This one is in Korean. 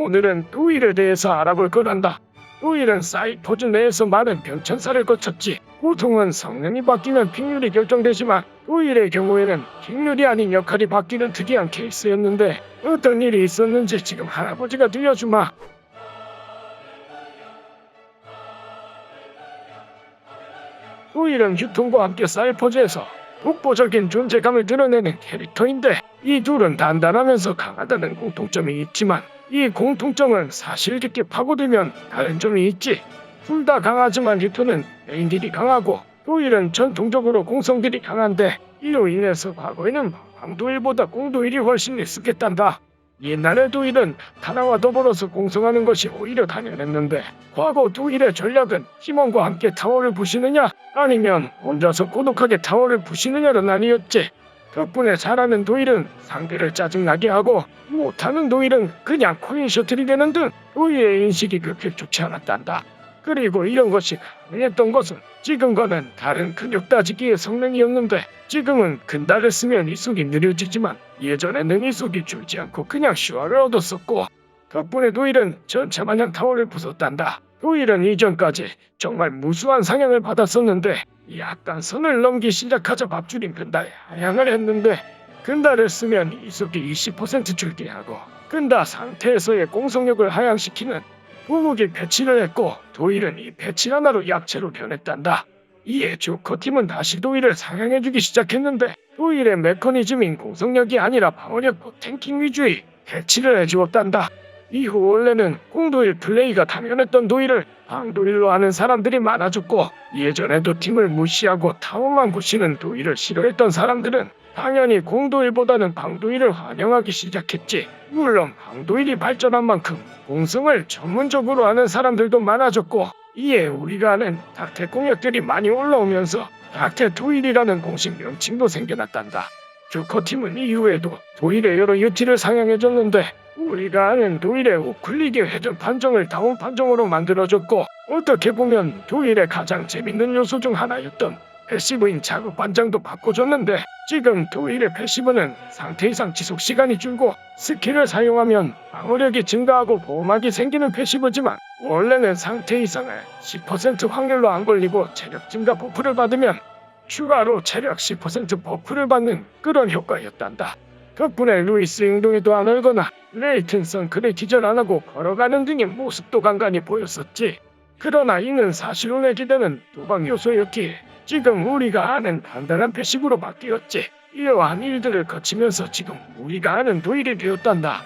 오늘은 도일에 대해서 알아볼 거란다. 도일은 사이퍼즈 내에서 많은 변천사를 거쳤지. 보통은 성능이 바뀌면 픽률이 결정되지만 도일의 경우에는 픽률이 아닌 역할이 바뀌는 특이한 케이스였는데 어떤 일이 있었는지 지금 할아버지가 들려주마. 도일은 휴통과 함께 사이퍼즈에서 독보적인 존재감을 드러내는 캐릭터인데 이 둘은 단단하면서 강하다는 공통점이 있지만 이 공통점은 사실 깊게 파고들면 다른 점이 있지. 둘 다 강하지만 유토는 메인딜이 강하고 도일은 전통적으로 공성딜이 강한데 이로 인해서 과거에는 황도일보다 공도일이 훨씬 익숙했단다. 옛날에 도일은 타나와 더불어서 공성하는 것이 오히려 당연했는데 과거 도일의 전략은 팀원과 함께 타워를 부시느냐 아니면 혼자서 고독하게 타워를 부시느냐로 나뉘었지. 덕분에 잘하는 도일은 상대를 짜증나게 하고 못하는 도일은 그냥 코인 셔틀이 되는 등 도일의 인식이 그렇게 좋지 않았단다. 그리고 이런 것이 가능했던 것은 지금과는 다른 근육 따지기의 성능이었는데 지금은 근달을 쓰면 이속이 느려지지만 예전에는 이속이 줄지 않고 그냥 슈화를 얻었었고 덕분에 도일은 전차마냥 타워를 부쉈단다. 도일은 이전까지 정말 무수한 상향을 받았었는데 약간 선을 넘기 시작하자 밥줄인 근달에 하향을 했는데 근달을 쓰면 이속이 20% 줄게 하고 근다 상태에서의 공속력을 하향시키는 부목이 배치를 했고 도일은 이 배치 하나로 약체로 변했단다. 이에 조커팀은 다시 도일을 상향해주기 시작했는데 도일의 메커니즘인 공속력이 아니라 방어력 탱킹 위주의 배치를 해주었단다. 이후 원래는 공도일 플레이가 당연했던 도일을 방도일로 하는 사람들이 많아졌고 예전에도 팀을 무시하고 타워만 부시는 도일을 싫어했던 사람들은 당연히 공도일보다는 방도일을 환영하기 시작했지. 물론 방도일이 발전한 만큼 공성을 전문적으로 하는 사람들도 많아졌고 이에 우리가 아는 닥터 공약들이 많이 올라오면서 닥터 도일이라는 공식 명칭도 생겨났단다. 조커팀은 이후에도 도일의 여러 유티를 상향해줬는데 우리가 아는 도일의 우클릭의 회전 판정을 다운 판정으로 만들어줬고 어떻게 보면 도일의 가장 재밌는 요소 중 하나였던 패시브인 자극 반장도 바꿔줬는데 지금 도일의 패시브는 상태 이상 지속 시간이 줄고 스킬을 사용하면 방어력이 증가하고 보호막이 생기는 패시브지만 원래는 상태 이상을 10% 확률로 안 걸리고 체력 증가 버프를 받으면 추가로 체력 10% 버프를 받는 그런 효과였단다. 덕분에 루이스 행동에도 안 얼거나 레이튼 선크를 기절 안 하고 걸어가는 등의 모습도 간간히 보였었지. 그러나 이는 사실혼에 기대는 도박 요소였기에 지금 우리가 아는 단단한 패시브로 바뀌었지. 이러한 일들을 거치면서 지금 우리가 아는 도일이 되었단다.